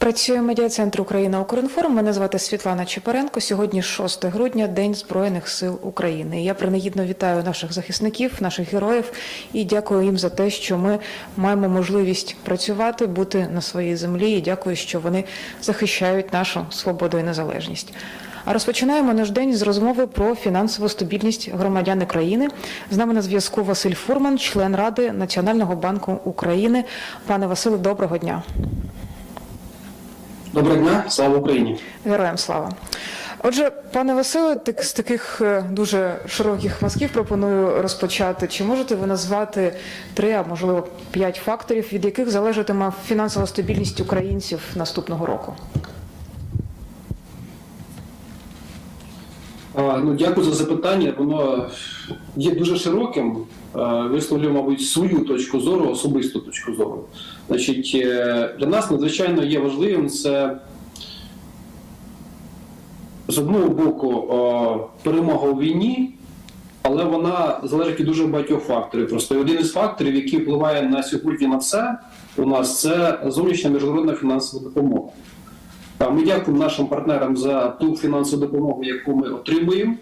Працює медіа-центр Україна Укрінформ. Мене звати Світлана Чепаренко. Сьогодні 6 грудня, День Збройних сил України. Я принагідно вітаю наших захисників, наших героїв і дякую їм за те, що ми маємо можливість працювати, бути на своїй землі. І дякую, що вони захищають нашу свободу і незалежність. А розпочинаємо наш день з розмови про фінансову стабільність громадян України. З нами на зв'язку Василь Фурман, член Ради Національного банку України. Пане Василе, доброго дня. Доброго дня, слава Україні. Героям слава. Отже, пане Василе, так з таких е, дуже широких мазків пропоную розпочати. Чи можете ви назвати три, а можливо п'ять факторів, від яких залежатиме фінансова стабільність українців наступного року? Ну, дякую за запитання. Воно є дуже широким. Висловлю, мабуть, свою точку зору, особисту точку зору. Значить, е, для нас надзвичайно є важливим це з одного боку перемога у війні, але вона залежить від дуже багатьох факторів. Просто один із факторів, який впливає на сьогодні на все у нас, це зовнішня міжнародна фінансова допомога. Ми дякуємо нашим партнерам за ту фінансову допомогу, яку ми отримуємо.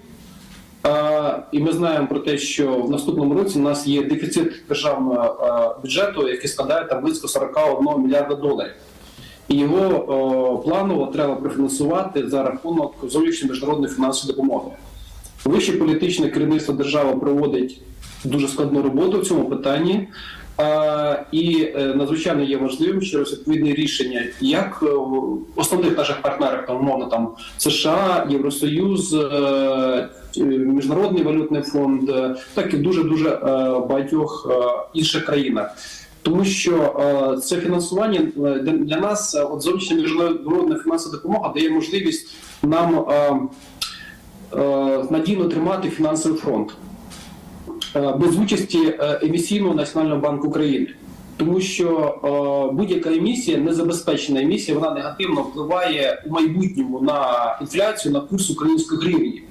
І ми знаємо про те, що в наступному році у нас є дефіцит державного бюджету, який складає там близько 41 мільярда доларів. І його планово треба профінансувати за рахунок зовнішньої міжнародної фінансової допомоги. Вище політичне керівництво держави проводить дуже складну роботу в цьому питанні. І е, надзвичайно є важливим через відповідне рішення як е, в основних наших партнерів, там умовно там США, Євросоюз, е, Міжнародний валютний фонд, так і дуже дуже багатьох інших країнах. Тому що це фінансування для, нас, от зовнішня міжнародна фінансова допомога дає можливість нам надійно тримати фінансовий фронт без участі е, емісійного Національного банку України. Тому що е, будь-яка емісія, незабезпечена емісія, вона негативно впливає у майбутньому на інфляцію, на курс української гривні.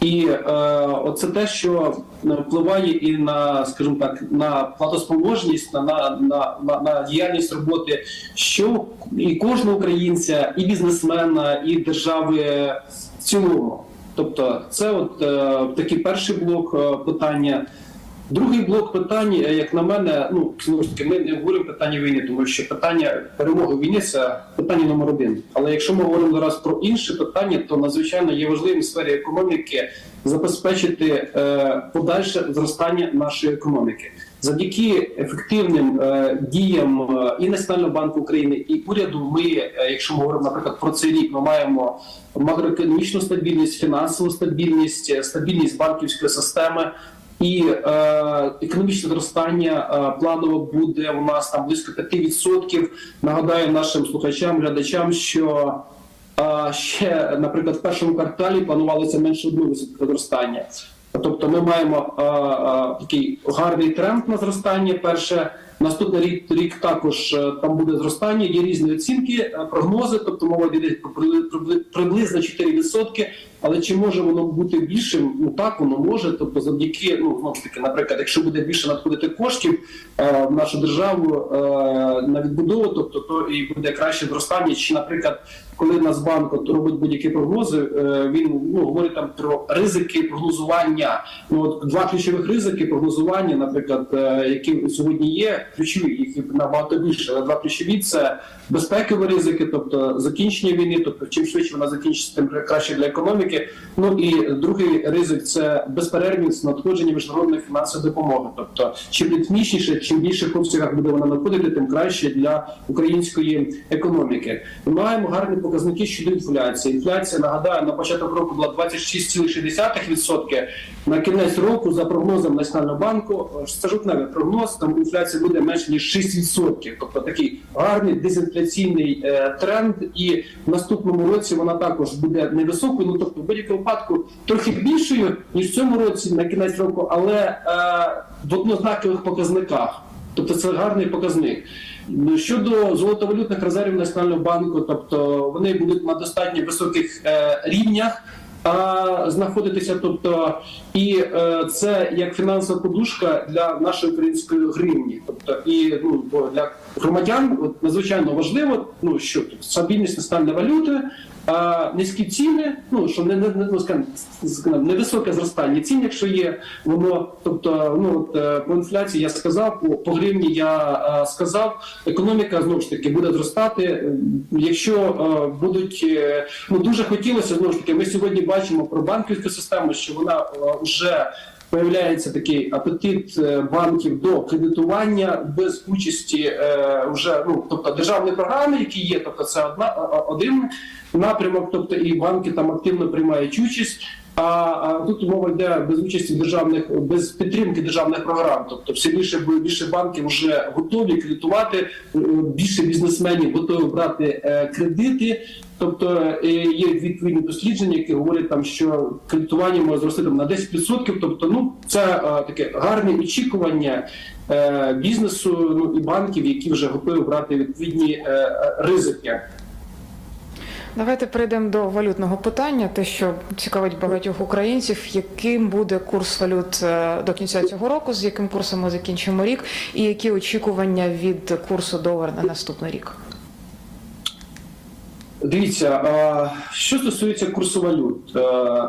І е, оце те, що впливає і на, скажімо так, на платоспроможність, на, на, на, на діяльність роботи, що і кожного українця, і бізнесмена, і держави в цілому. Тобто, це от е, такий перший блок е, питання. Другий блок питань, е, як на мене, ну знову ж таки, ми не говоримо питання війни, тому що питання перемоги в війні це питання номер один. Але якщо ми говоримо зараз про інше питання, то надзвичайно є важливим в сфері економіки забезпечити е, подальше зростання нашої економіки. Завдяки ефективним е, діям е, і Національного банку України, і уряду, ми, е, якщо ми говоримо, наприклад, про цей рік, ми маємо макроекономічну стабільність, фінансову стабільність, стабільність банківської системи. І е, економічне зростання е, планово буде у нас там близько 5%. Нагадаю нашим слухачам, глядачам, що е, ще, наприклад, в першому кварталі планувалося менше 1% зростання. Тобто, ми маємо а, а, такий гарний тренд на зростання. Перше, наступний рік, рік також е, там буде зростання. Є різні оцінки, е, прогнози. Тобто мова йде приблизно 4%. Але чи може воно бути більшим? Ну так воно може. Тобто, завдяки ну знову ж таки, наприклад, якщо буде більше надходити коштів е, в нашу державу на відбудову, тобто то і буде краще зростання. Чи, наприклад, коли Нацбанк от робить будь-які прогнози, він ну говорить там про ризики прогнозування. Ну от два ключових ризики прогнозування, наприклад, які сьогодні є, ключові їх набагато більше. Але два ключові це безпекові ризики, тобто закінчення війни, тобто чим швидше вона закінчиться, тим краще для економіки. Ну і другий ризик це безперервність надходження міжнародної фінансової допомоги. Тобто, чим ритмічніше, чим більше обсягах буде вона надходити, тим краще для української економіки. Ми маємо гарні показники щодо інфляції. Інфляція нагадаю на початок року була 26,6%. На кінець року, за прогнозом Національного банку, це жовтневий прогноз, там інфляція буде менше ніж 6%. Тобто такий гарний дезінфляційний е, тренд. І в наступному році вона також буде невисокою. Ну тобто, в будь-якому випадку трохи більшою ніж в цьому році на кінець року, але е, в однознакових показниках. Тобто це гарний показник. Щодо золотовалютних резервів Національного банку, тобто вони будуть на достатньо високих е, рівнях. Знаходитися. Тобто, і е, це як фінансова подушка для нашої української гривні. Тобто, і ну бо для громадян от, надзвичайно важливо, ну що стабільність національної валюти. А низькі ціни, ну що не не, ну, скажімо, невисоке зростання цін, якщо є воно, тобто ну от, е, по інфляції я сказав, по, по гривні я е, сказав, економіка знову ж таки буде зростати. Е, Якщо е, будуть ну дуже хотілося знову ж таки, ми сьогодні бачимо про банківську систему, що вона вже Появляється такий апетит е, банків до кредитування без участі е, вже ну тобто державні програми, які є, тобто це одна один напрямок, тобто і банки там активно приймають участь. А, а тут мова йде без участі державних без підтримки державних програм. Тобто все більше більше банків вже готові кредитувати, е, більше бізнесменів готові брати е, кредити. Тобто е, є відповідні дослідження, які говорять там, що кредитування може зрости там на 10%. Тобто, ну це е, таке гарне очікування е, бізнесу ну і банків, які вже готові брати відповідні е, ризики. Давайте перейдемо до валютного питання. Те, що цікавить багатьох українців, яким буде курс валют е, до кінця цього року, з яким курсом ми закінчимо рік, і які очікування від курсу долара на наступний рік. Дивіться, що стосується курсу валют. е,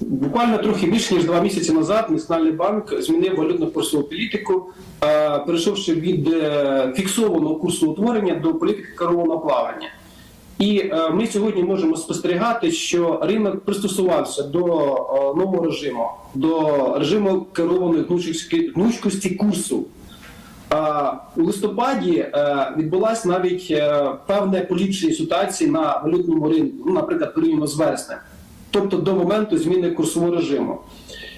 Буквально трохи більше ніж два місяці назад Національний банк змінив валютну курсову політику, е, перейшовши від е, фіксованого курсу утворення до політики керованого плавання. І е, ми сьогодні можемо спостерігати, що ринок пристосувався до е, нового режиму, до режиму керованої гнучкості курсу. У листопаді е, відбулася навіть е, певне поліпшення ситуації на валютному ринку, ну, наприклад, порівняно з вереснем, тобто до моменту зміни курсового режиму.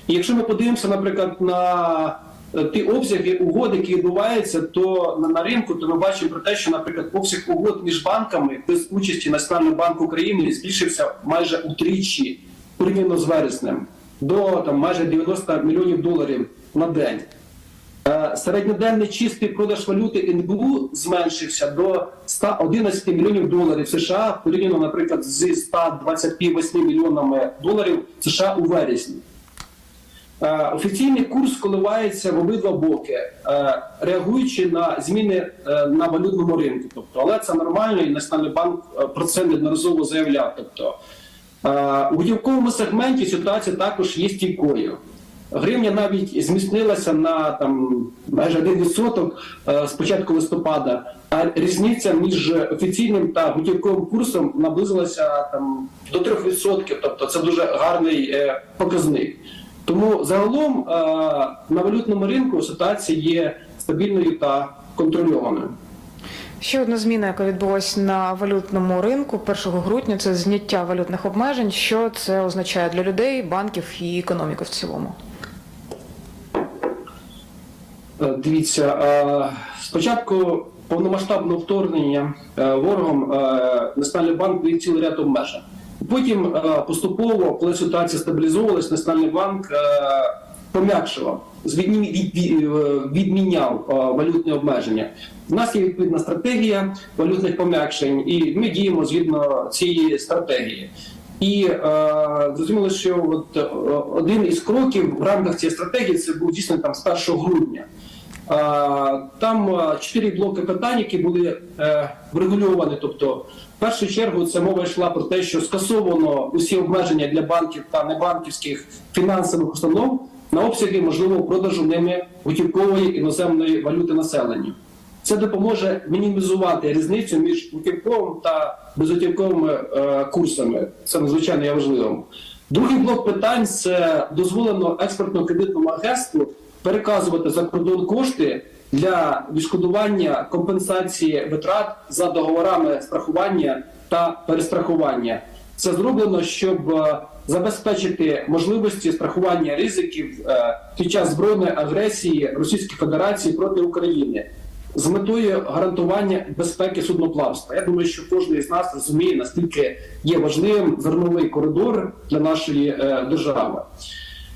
І якщо ми подивимося, наприклад, на е, ті обсяги угод, які відбуваються, то на ринку, то ми бачимо про те, що, наприклад, обсяг угод між банками без участі Національного банку України збільшився майже утричі порівняно з вереснем до там майже 90 мільйонів доларів на день. Е, Середньоденний чистий продаж валюти НБУ зменшився до 111 мільйонів доларів США порівняно, наприклад, з 128 мільйонами доларів США у вересні. Е, Офіційний курс коливається в обидва боки, е, реагуючи на зміни на валютному ринку. Тобто, але це нормально, і Національний банк про це неодноразово заявляв. Тобто, у готівковому сегменті ситуація також є стійкою. Гривня навіть зміцнилася на там майже 1% е, з початку листопада, а різниця між офіційним та готівковим курсом наблизилася там до 3%, тобто це дуже гарний е, показник. Тому загалом е, на валютному ринку ситуація є стабільною та контрольованою. Ще одна зміна, яка відбулася на валютному ринку 1 грудня, це зняття валютних обмежень. Що це означає для людей, банків і економіки в цілому? Е, Дивіться, е, спочатку повномасштабного вторгнення е, ворогом Національний банк ввів цілий ряд обмежень. Потім поступово, коли ситуація стабілізовувалась, Національний банк пом'якшував, відміняв валютні обмеження. У нас є відповідна стратегія валютних пом'якшень, і ми діємо згідно цієї стратегії. І е, зрозуміло, що от, один із кроків в рамках цієї стратегії це був дійсно там з 1 грудня. Там чотири блоки питань, які були е, врегульовані. Тобто, в першу чергу, це мова йшла про те, що скасовано усі обмеження для банків та небанківських фінансових установ на обсяги можливого продажу ними готівкової іноземної валюти населенню. Це допоможе мінімізувати різницю між готівковим та безготівковими е, курсами. Це надзвичайно є важливим. Другий блок питань це дозволено експортно-кредитному агентству переказувати за кордон кошти для відшкодування компенсації витрат за договорами страхування та перестрахування. Це зроблено, щоб е, забезпечити можливості страхування ризиків е, під час збройної агресії Російської Федерації проти України з метою гарантування безпеки судноплавства. Я думаю, що кожен із нас розуміє, наскільки є важливим зерновий коридор для нашої е, держави.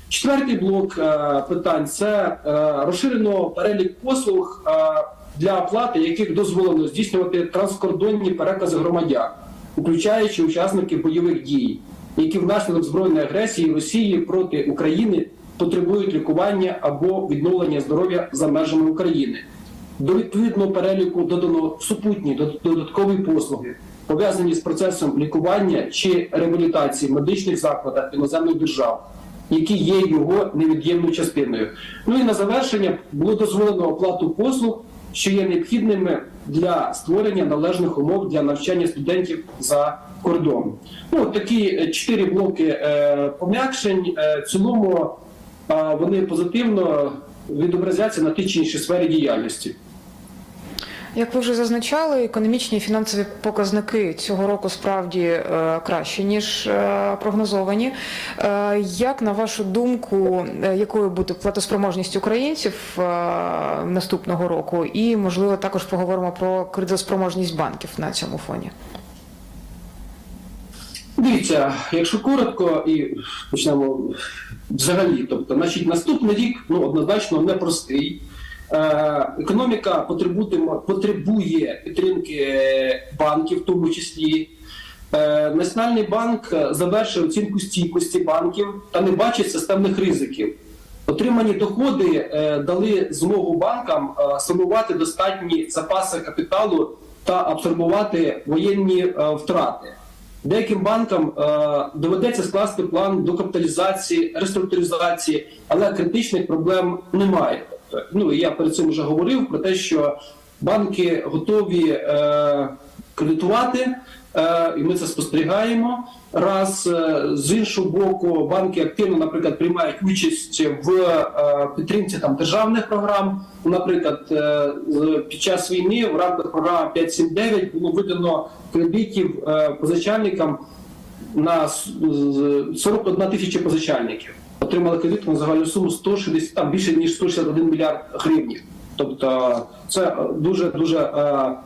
Четвертий блок е, питань це е, розширено перелік послуг е, для оплати, яких дозволено здійснювати транскордонні перекази громадян, включаючи учасників бойових дій. які внаслідок збройної агресії Росії проти України потребують лікування або відновлення здоров'я за межами України. До відповідного переліку додано супутні дод- додаткові послуги, пов'язані з процесом лікування чи реабілітації в медичних закладах іноземних держав, які є його невід'ємною частиною. Ну і на завершення було дозволено оплату послуг, що є необхідними для створення належних умов для навчання студентів за кордоном. Ну, такі е, чотири блоки е, пом'якшень. Е, в цілому вони позитивно відобразяться на тій чи іншій сфері діяльності. Як ви вже зазначали, економічні і фінансові показники цього року справді е, кращі ніж е, прогнозовані. Е, як на вашу думку, якою буде платоспроможність українців наступного року? І можливо також поговоримо про кредитоспроможність банків на цьому фоні. Дивіться, якщо коротко і почнемо взагалі, тобто, значить, наступний рік ну однозначно непростий. Е, економіка потребує підтримки банків, в тому числі. Е, Національний банк е, завершив оцінку стійкості банків та не бачить системних ризиків. Отримані доходи е, дали змогу банкам е, сформувати достатні запаси капіталу та абсорбувати воєнні е, втрати. Деяким банкам е, доведеться скласти план докапіталізації, реструктуризації, але критичних проблем немає. Ну я перед цим вже говорив про те, що банки готові е, кредитувати, е, і ми це спостерігаємо. Раз е, з іншого боку, банки активно, наприклад, приймають участь в е, підтримці там державних програм. Наприклад, е, під час війни в рамках програми 5.7.9 було видано кредитів е, позичальникам на с- з- 41 тисяча позичальників. Отримали кредит на загальну суму 160, там більше ніж 161 мільярд гривень. Тобто це дуже дуже е,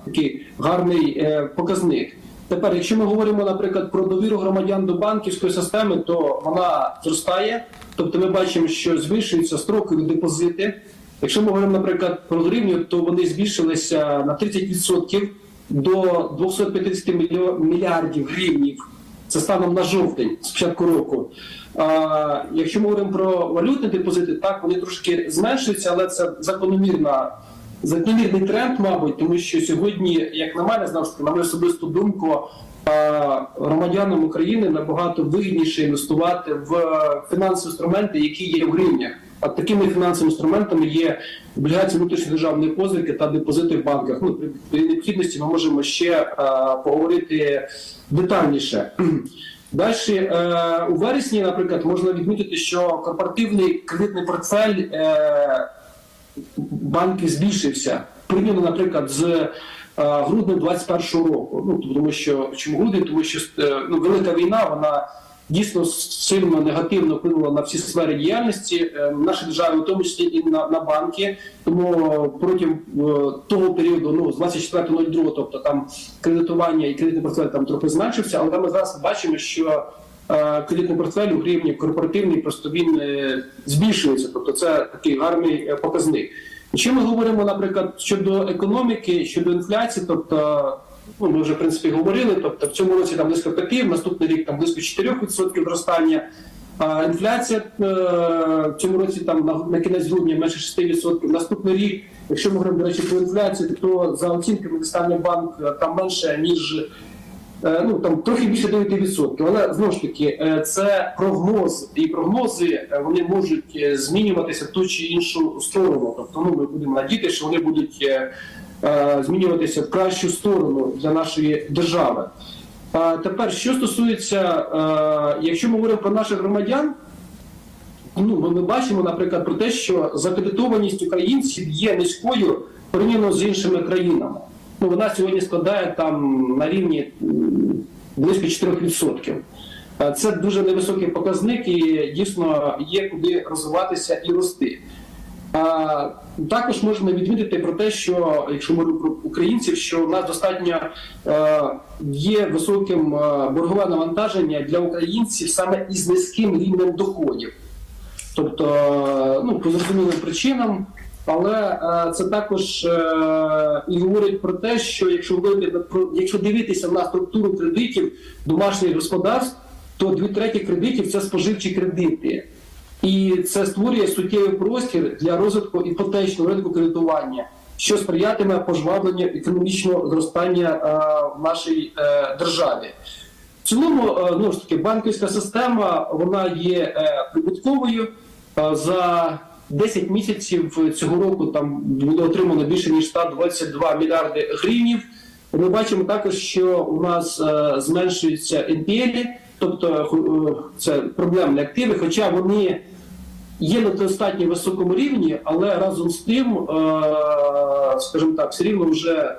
такий гарний е, показник. Тепер, якщо ми говоримо, наприклад, про довіру громадян до банківської системи, то вона зростає. Тобто, ми бачимо, що збільшуються строкові депозити. Якщо ми говоримо, наприклад, про гривню, то вони збільшилися на 30% до 250 мільярдів гривнів. Це станом на жовтень з початку року. А, якщо ми говоримо про валютні депозити, так вони трошки зменшуються, але це закономірна. Закономірний тренд, мабуть, тому що сьогодні, як на мене, знову ж таки, на мою особисту думку, громадянам України набагато вигідніше інвестувати в фінансові інструменти, які є в гривнях. А такими фінансовими інструментами є облігації внутрішньої державної позики та депозити в банках. Ну, при, необхідності ми можемо ще поговорити детальніше. Далі е, у вересні, наприклад, можна відмітити, що корпоративний кредитний портфель банки банків збільшився порівняно, наприклад, з грудня 2021 року. Ну тому що чому грудень? Тому що е, ну, велика війна вона дійсно сильно негативно вплинула на всі сфери діяльності е, нашої держави, в тому числі і на, на банки. Тому протягом е, того періоду, ну з 24.02, тобто там кредитування і кредитний портфель там трохи зменшився, але ми зараз бачимо, що е, кредитний портфель у гривні корпоративний просто він збільшується. Тобто це такий гарний показник. Якщо ми говоримо, наприклад, щодо економіки, щодо інфляції, тобто ну, ми вже в принципі говорили, тобто в цьому році там близько 5, в наступний рік там близько 4% зростання. А інфляція е, в цьому році там на, на кінець грудня менше 6%. Наступний рік, якщо ми говоримо, до речі, про інфляцію, то за оцінками Національний банк е, там менше ніж е, ну там трохи більше 9%. Але знову ж таки, це прогноз, і прогнози вони можуть змінюватися в ту чи іншу сторону. Тобто, ну ми будемо надіяти, що вони будуть змінюватися в кращу сторону для нашої держави. Тепер, що стосується, е, якщо ми говоримо про наших громадян, ну ми, ми бачимо, наприклад, про те, що закредитованість українців є низькою порівняно з іншими країнами. Ну вона сьогодні складає там на рівні близько 4%. Е, Це дуже невисокий показник, і дійсно є куди розвиватися і рости. Також можна відмітити про те, що якщо ми про українців, що у нас достатньо е, є високим е, боргове навантаження для українців саме із низьким рівнем доходів. Тобто, е, ну, по зрозумілим причинам, але це також і говорить про те, що якщо про якщо дивитися на структуру кредитів домашніх господарств, то дві треті кредитів це споживчі кредити. І це створює суттєвий простір для розвитку іпотечного ринку кредитування, що сприятиме пожвавленню економічного зростання е, в нашій е, державі. В цілому, ну ж таки, банківська система вона є прибутковою. За 10 місяців цього року там було отримано більше ніж 122 мільярди гривнів. Ми бачимо також, що у нас зменшуються NPL, тобто е, це проблемні активи, хоча вони є на достатньо високому рівні, але разом з тим, е, скажімо так, все рівно вже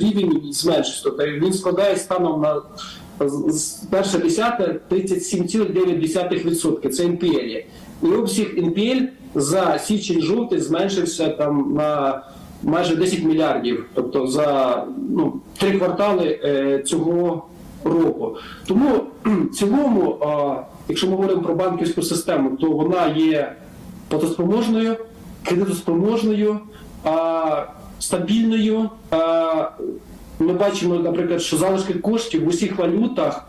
рівень зменшився. Тобто він складає станом на перше десяте 37,9%. Це NPL. І обсяг NPL за січень-жовтий зменшився там на майже 10 мільярдів, тобто за ну, три квартали е, цього року. Тому в цілому, якщо ми говоримо про банківську систему, то вона є платоспроможною, кредитоспроможною, стабільною. Ми бачимо, наприклад, що залишки коштів в усіх валютах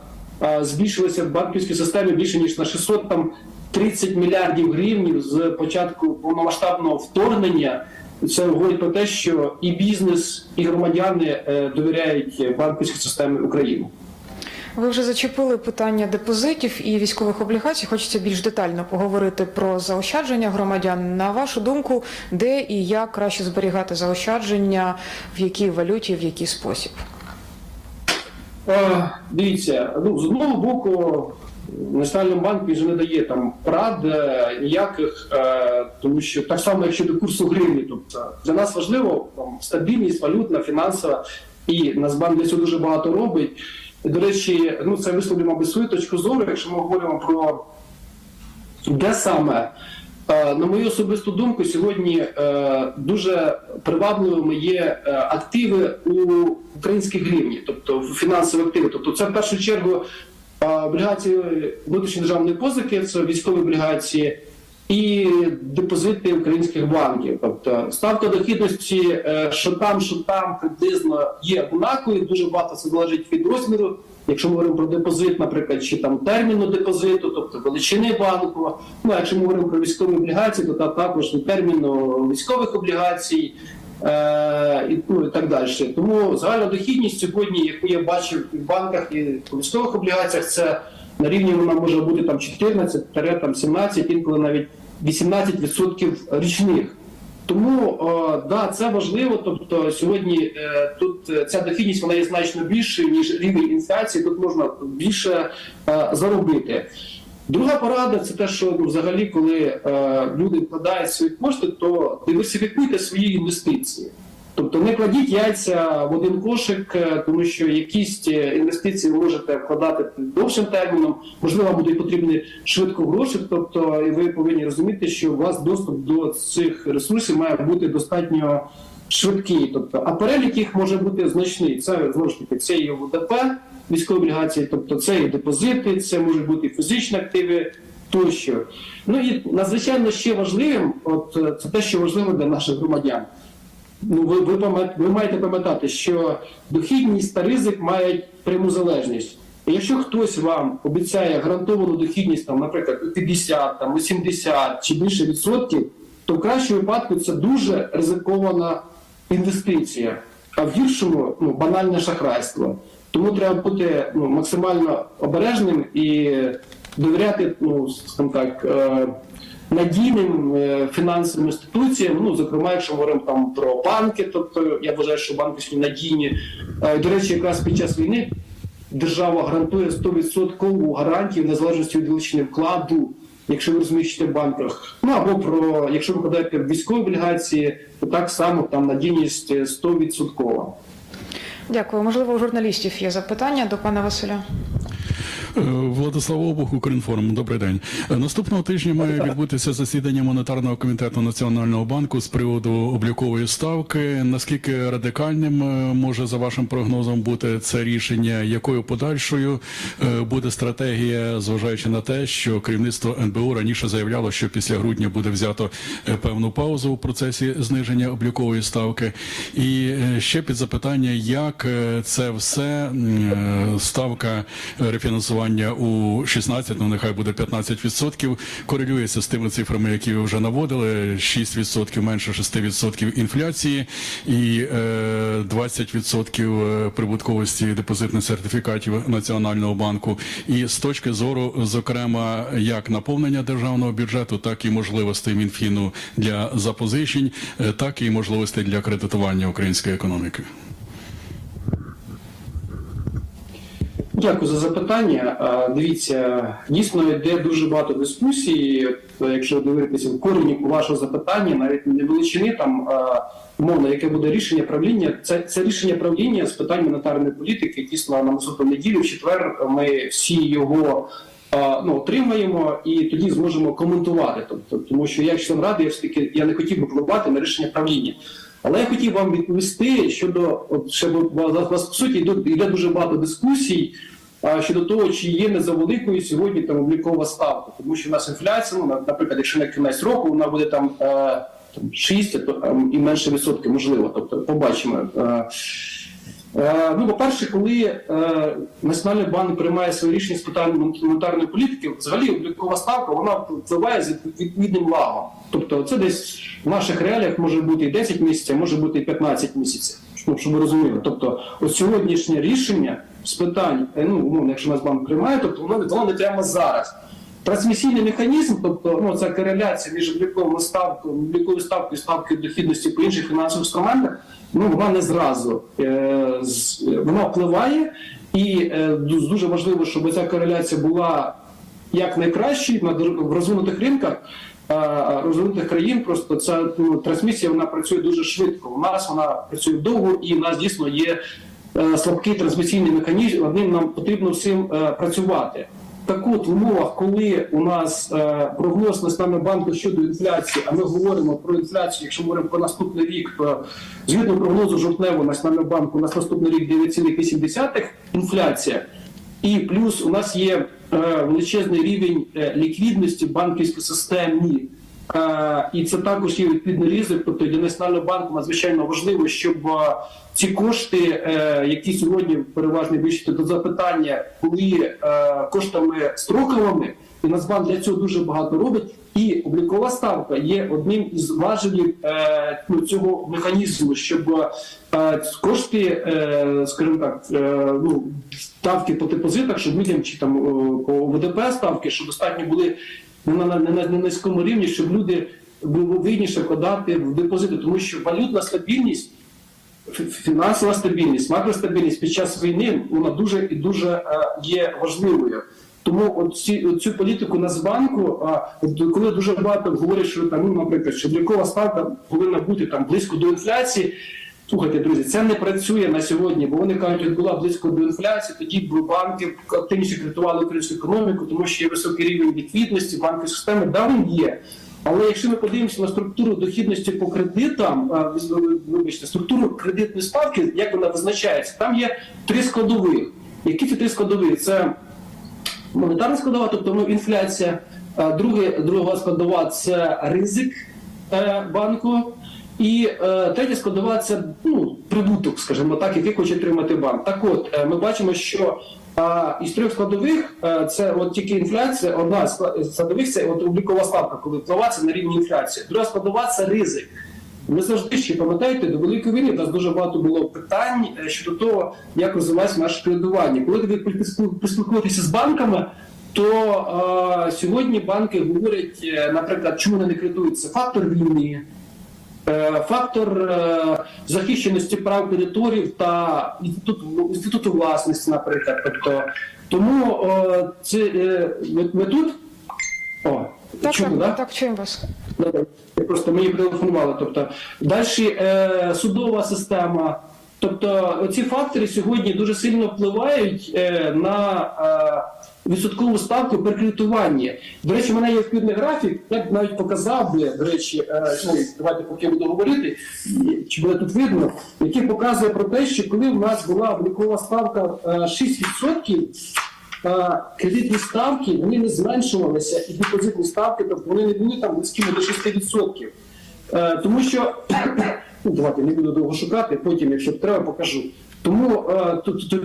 збільшилися в банківській системі більше ніж на 600 там 30 мільярдів гривнів з початку повномасштабного вторгнення. Це говорить про те, що і бізнес, і громадяни е, довіряють банківській системі України. Ви вже зачепили питання депозитів і військових облігацій. Хочеться більш детально поговорити про заощадження громадян. На вашу думку, де і як краще зберігати заощадження, в якій валюті, в який спосіб? Е, Дивіться, ну з одного боку, Національний банк він же не дає там порад е, ніяких, е, тому що так само, як щодо курсу гривні, тобто для нас важливо там, стабільність валютна, фінансова, і Нацбанк для цього дуже багато робить. До речі, ну це висловлює, мабуть, свою точку зору, якщо ми говоримо про де саме, Е, на мою особисту думку, сьогодні е, дуже привабливими є е, активи у українській гривні, тобто фінансові активи. Тобто, це в першу чергу облігації внутрішньої державної позики, це військові облігації. І депозити українських банків, тобто ставка дохідності, е, що там, що там приблизно є однаковою. Дуже багато це залежить від розміру. Якщо ми говоримо про депозит, наприклад, чи там терміну депозиту, тобто величини банку. Ну а якщо ми говоримо про військові облігації, то та також терміну військових облігацій. Е, і, ну, і так далі. Тому загальна дохідність сьогодні, яку я бачив і в банках, і в військових облігаціях, це на рівні вона може бути там 14-17, інколи навіть 18% річних. Тому е, да, це важливо. Тобто сьогодні е, тут е, ця дохідність вона є значно більшою, ніж рівень інфляції. Тут можна більше заробити. Друга порада це те, що ну, взагалі, коли люди вкладають свої кошти, то диверсифікуйте свої інвестиції. Тобто не кладіть яйця в один кошик, е, тому що якісь е, інвестиції можете вкладати довшим терміном, можливо, будуть потрібні швидко гроші. Тобто, і ви повинні розуміти, що у вас доступ до цих ресурсів має бути достатньо швидкий. Тобто, а перелік їх може бути значний. Це знову ж таки це і ВДП, військові облігації, тобто це і депозити, це можуть бути і фізичні активи тощо. Ну і надзвичайно ще важливим, от е, це те, що важливо для наших громадян. Ну, ви, ви, ви маєте пам'ятати, що дохідність та ризик мають пряму залежність. І якщо хтось вам обіцяє гарантовану дохідність, там, наприклад, у 50, там, у 70 чи більше відсотків, то в кращому випадку це дуже ризикована інвестиція, а в гіршому ну, банальне шахрайство. Тому треба бути ну, максимально обережним і довіряти, ну, так, е, надійним е, фінансовим інституціям. Ну, зокрема, якщо говоримо там про банки, тобто я вважаю, що банки сьогодні надійні. Е, До речі, якраз під час війни держава гарантує 100% гарантію незалежності від величини вкладу. Якщо ви розміщуєте в банках, ну або про якщо ви вкладаєте в військові облігації, то так само там надійність е, 100%. Дякую. Можливо, у журналістів є запитання до пана Василя. Е, Владислав Обух, Укрінформ. Добрий день. Е, Наступного тижня має відбутися засідання монетарного комітету Національного банку з приводу облікової ставки. Наскільки радикальним е, може за вашим прогнозом бути це рішення? Якою подальшою буде стратегія, зважаючи на те, що керівництво НБУ раніше заявляло, що після грудня буде взято певну паузу у процесі зниження облікової ставки? І ще під запитання, як це все ставка рефінансування кредитування у 16, ну нехай буде 15%, корелюється з тими цифрами, які ви вже наводили. 6% менше 6% інфляції і е, 20% прибутковості депозитних сертифікатів Національного банку. І з точки зору, зокрема, як наповнення державного бюджету, так і можливостей Мінфіну для запозичень, е, так і можливостей для кредитування української економіки. Дякую за запитання. Дивіться, дійсно йде дуже багато дискусій. Якщо дивитися в корені вашого запитання, навіть не величини там умовно, яке буде рішення правління. Це, це рішення правління з питань монетарної політики. Дійсно, на наступну неділю, в четвер, ми всі його. Ну, отримаємо і тоді зможемо коментувати. Тобто, тому що я член ради, я все таки я не хотів би впливати на рішення правління. Але я хотів вам відповісти щодо ще вас по суті йде, дуже багато дискусій щодо того, чи є не за великою сьогодні там облікова ставка, тому що в нас інфляція, ну, наприклад, якщо на кінець року вона буде там, е, там 6 то, ем, і менше відсотки, можливо. Тобто, побачимо. Е, Е, Ну, по-перше, коли е, Національний банк приймає своє рішення з питань монетарної політики, взагалі облікова ставка вона впливає з відповідним лагом. Тобто, це десь в наших реаліях може бути і 10 місяців, може бути і 15 місяців. Ну, щоб ви розуміли. Тобто, от сьогоднішнє рішення з питань, е, ну умовно, якщо Нацбанк приймає, тобто воно, воно прямо зараз. Трансмісійний механізм, тобто ну, ця кореляція між обліковими ставкою, обліковою ставкою і ставкою дохідності по інших фінансових інструментах, ну вона не зразу е, з- вона впливає, і е, дуже важливо, щоб ця кореляція була як найкращою на в розвинутих ринках. е, Розвинутих країн просто ця ну, трансмісія вона працює дуже швидко. У нас вона працює довго, і в нас дійсно є е, слабкий трансмісійний механізм. Над ним нам потрібно всім е, працювати. Так от, в умовах, коли у нас е, прогноз Національного банку щодо інфляції, а ми говоримо про інфляцію, якщо говоримо про наступний рік, то згідно прогнозу жовтневого Національного банку, у нас наступний рік 9,8 інфляція, і плюс у нас є е, величезний рівень е, ліквідності в банківській системі. Е, І це також є відповідний ризик. Тобто для національного банку надзвичайно важливо, щоб е, ці кошти, е, які сьогодні переважно вищити до запитання, були коштами строковими, і Нацбанк для цього дуже багато робить. І облікова ставка є одним із важелів ну, цього механізму, щоб кошти, скажімо так, ну ставки по депозитах, щоб людям чи там по ВДП ставки, щоб достатньо були не на, на, на, на низькому рівні, щоб люди було вигідніше вкладати в депозити, тому що валютна стабільність, фінансова стабільність, макростабільність під час війни вона дуже і дуже е, є важливою. Тому от цю політику Нацбанку, а коли дуже багато говорять, що там, ну, наприклад, що облікова ставка повинна бути там близько до інфляції. Слухайте, друзі, це не працює на сьогодні, бо вони кажуть, як була близько до інфляції, тоді б банки активніше кредитували українську економіку, тому що є високий рівень ліквідності, банківської системи, да, він є. Але якщо ми подивимося на структуру дохідності по кредитам, вибачте, структуру кредитної ставки, як вона визначається, там є три складових. Які ці три складові? Це монетарна складова, тобто ну, інфляція. Друга складова це ризик е, банку. І е, третя складова це ну, прибуток, скажімо так, який хоче отримати банк. Так от, е, ми бачимо, що е, із трьох складових е, це от тільки інфляція, одна з скла- складових це от облікова ставка, коли впливається на рівні інфляції. Друга складова це ризик. Ви завжди ще пам'ятаєте, до великої війни у нас дуже багато було питань е, щодо того, як розвивається наше кредитування. Коли ви поспіл- поспілкуєтеся з банками, то е, сьогодні банки говорять, е, наприклад, чому вони не кредитуються? Фактор війни, фактор е, захищеності прав кредиторів та інституту, інституту власності, наприклад. Тобто, тому е, це е, ми, ми тут. О, Так, чому, так, да? так, чуємо вас. Просто мені телефонували. Тобто далі е, судова система. Тобто ці фактори сьогодні дуже сильно впливають е, на е, відсоткову ставку при кредитуванні. До речі, в мене є відповідний графік, я б навіть показав би, до речі, е, ну, давайте поки я буду говорити, чи буде тут видно, який показує про те, що коли в нас була облікова ставка е, 6%, е, кредитні ставки вони не зменшувалися, і депозитні ставки, тобто вони не були там близькими до 6%. Е, тому що ну, давайте не буду довго шукати, потім, якщо треба, покажу. Тому, е,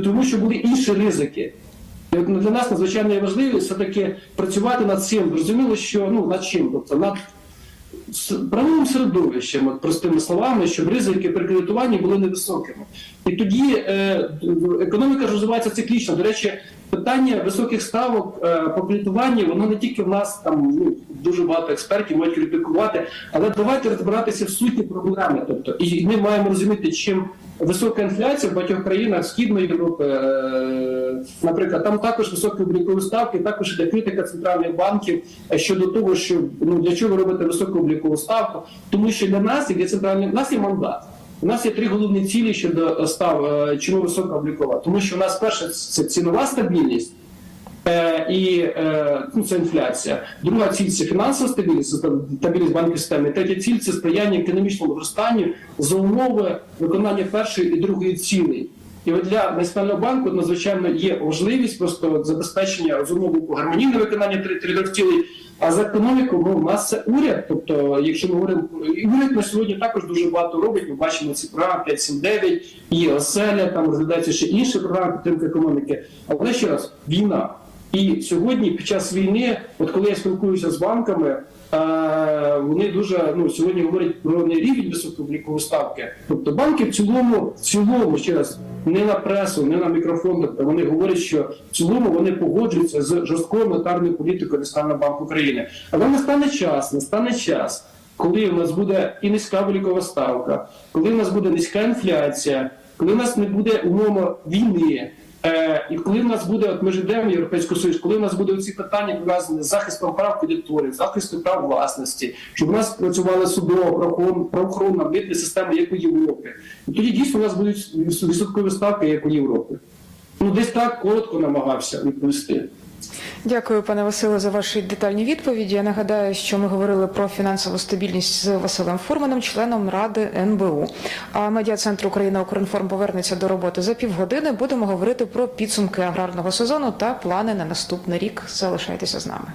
тому що були інші ризики. Для нас надзвичайно важливо все-таки працювати над цим. Зрозуміло, що ну над чим? Тобто над правовим середовищем, от простими словами, щоб ризики при кредитуванні були невисокими. І тоді е, економіка розвивається циклічно. До речі, питання високих ставок е, по кредитуванню, воно не тільки в нас там ну, дуже багато експертів можуть критикувати, але давайте розбиратися в суті проблеми. Тобто, і ми маємо розуміти, чим висока інфляція в багатьох країнах Східної Європи, е, наприклад, там також високі облікові ставки, також іде критика центральних банків е, щодо того, що ну для чого ви робите високу облікову ставку, тому що для нас, і для центральних, нас є мандат. У нас є три головні цілі щодо став, е, чому висока облікова. Тому що у нас перше це цінова стабільність. Е, і е, ну, це інфляція. Друга ціль це фінансова стабільність, стабільність банківської системи. Третя ціль це сприяння економічному зростанню за умови виконання першої і другої цілей. І от для національного банку надзвичайно є важливість просто забезпечення з умови гармонійне виконання трьох цілей. А за економіку ну, у нас це уряд. Тобто, якщо ми говоримо і уряд на сьогодні також дуже багато робить. Ми бачимо ці програми 5.7.9, і оселя, там розглядаються ще інші програми підтримки економіки. Але ще раз, війна. І сьогодні, під час війни, от коли я спілкуюся з банками, е, вони дуже ну сьогодні говорять про не рівень високооблікової ставки. Тобто банки в цілому, в цілому ще раз не на пресу, не на мікрофон. Тобто вони говорять, що в цілому вони погоджуються з жорсткою монетарною політикою Національного банку України. Але настане час, настане час. Коли в нас буде і низька облікова ставка, коли в нас буде низька інфляція, коли в нас не буде умовно війни, Е, і коли в нас буде, от ми ж йдемо в Європейський Союз, коли в нас буде ці питання пов'язані з захистом прав кредиторів, захистом прав власності, щоб у нас працювала судова правоохорон- правоохоронна митна система, як у Європі, і тоді дійсно у нас будуть відсоткові ставки, як у Європі. Ну десь так коротко намагався відповісти. Дякую, пане Василе, за ваші детальні відповіді. Я нагадаю, що ми говорили про фінансову стабільність з Василем Фурманом, членом Ради НБУ. А медіа центр Україна Укрінформ повернеться до роботи за півгодини. Будемо говорити про підсумки аграрного сезону та плани на наступний рік. Залишайтеся з нами.